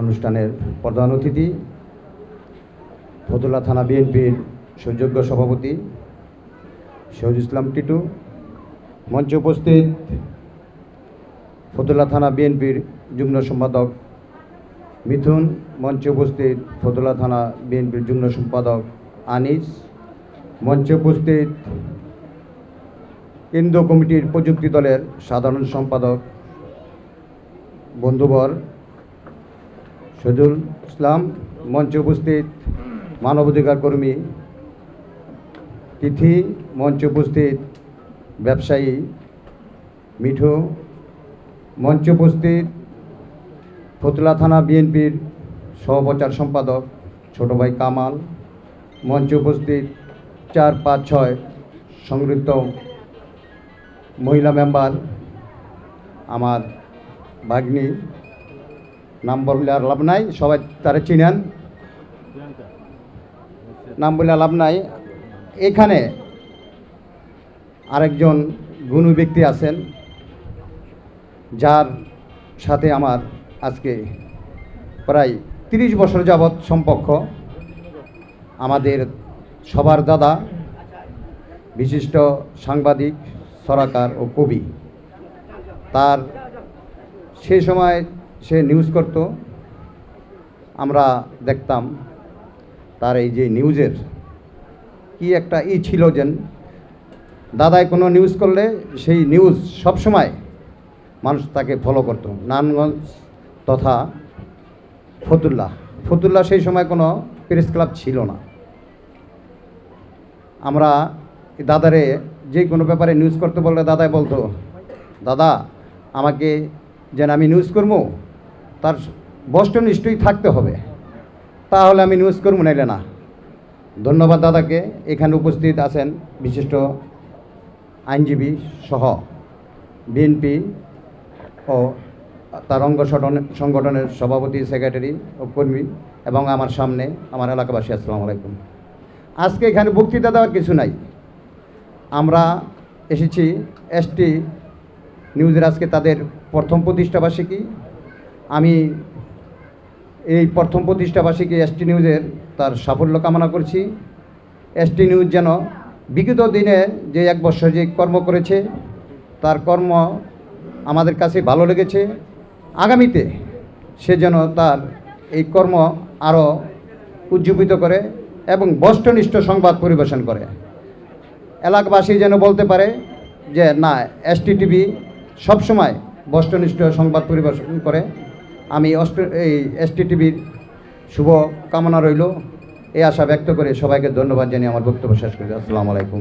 অনুষ্ঠানের প্রধান অতিথি ফতুল্লা থানা বিএনপির সুযোগ্য সভাপতি শহীদ ইসলাম টিটু, মঞ্চে উপস্থিত ফতুল্লা থানা বিএনপির যুগ্ম সম্পাদক মিথুন, মঞ্চে উপস্থিত ফতুল্লা থানা বিএনপির যুগ্ম সম্পাদক আনিস, মঞ্চে উপস্থিত কেন্দ্রীয় কমিটির প্রযুক্তি দলের সাধারণ সম্পাদক বন্ধুবর শহীদুল ইসলাম মঞ্চে উপস্থিত মানবাধিকার কর্মী, তিথি মঞ্চে উপস্থিত ব্যবসায়ী মিঠু, মঞ্চে উপস্থিত ফতুল্লা থানা বিএনপির সহপ্রচার সম্পাদক ছোট ভাই কামাল, মঞ্চে উপস্থিত চার, পাঁচ, ছয় সংযুক্ত মহিলা মেম্বার আমার ভাগ্নি নাম বললে আর লাভ নাই, সবাই তারা চিনেন। নাম বললে লাভ নাই। এখানে আরেকজন গুণী ব্যক্তি আছেন, যার সাথে আমার আজকে প্রায় তিরিশ বছর যাবৎ সম্পর্ক। আমাদের সবার দাদা, বিশিষ্ট সাংবাদিক, সরাকার ও কবি। তার সে সময় সে নিউজ করত, আমরা দেখতাম তার এই যে নিউজের কি একটা ই ছিল যেন। দাদায় কোনো নিউজ করলে সেই নিউজ সবসময় মানুষ তাকে ফলো করতো। নারায়ণগঞ্জ তথা ফতুল্লা ফতুল্লা সেই সময় কোনো প্রেস ক্লাব ছিল না। আমরা দাদারে যে কোনো ব্যাপারে নিউজ করতে বললে দাদাই বলতো, দাদা, আমাকে যেন আমি নিউজ করব তার বস্ত নিশ্চয়ই থাকতে হবে। তাহলে আমি নিউজ করব, নাইলে না। ধন্যবাদ দাদাকে, এখানে উপস্থিত আছেন বিশিষ্ট আইনজীবী সহ বিএনপি ও তার অঙ্গ সংগঠন- সংগঠনের সভাপতি সেক্রেটারি ও কর্মী এবং আমার সামনে আমার এলাকাবাসী, আসসালামু আলাইকুম। আজকে এখানে বক্তৃতা দেওয়ার কিছু নাই। আমরা এসেছি এসটি নিউজের আজকে তাদের প্রথম প্রতিষ্ঠাবার্ষিকী আমি এই প্রথম প্রতিষ্ঠাবার্ষিকী এসটি নিউজের তার সাফল্য কামনা করছি। এসটি নিউজ যেন বিগত দিনে যে এক বছর যে কর্ম করেছে, তার কর্ম আমাদের কাছে ভালো লেগেছে। আগামীতে সে যেন তার এই কর্ম আরও উজ্জীবিত করে এবং বষ্টনিষ্ঠ সংবাদ পরিবেশন করে। এলাকাবাসী যেন বলতে পারে যে, না, এসটি টিভি সবসময় বষ্টনিষ্ঠ সংবাদ পরিবেশন করে। আমি এই এসটি টিভির শুভ কামনা রইল। এই আশা ব্যক্ত করে সবাইকে ধন্যবাদ জানিয়ে আমার বক্তব্য শেষ করি আসসালামু আলাইকুম।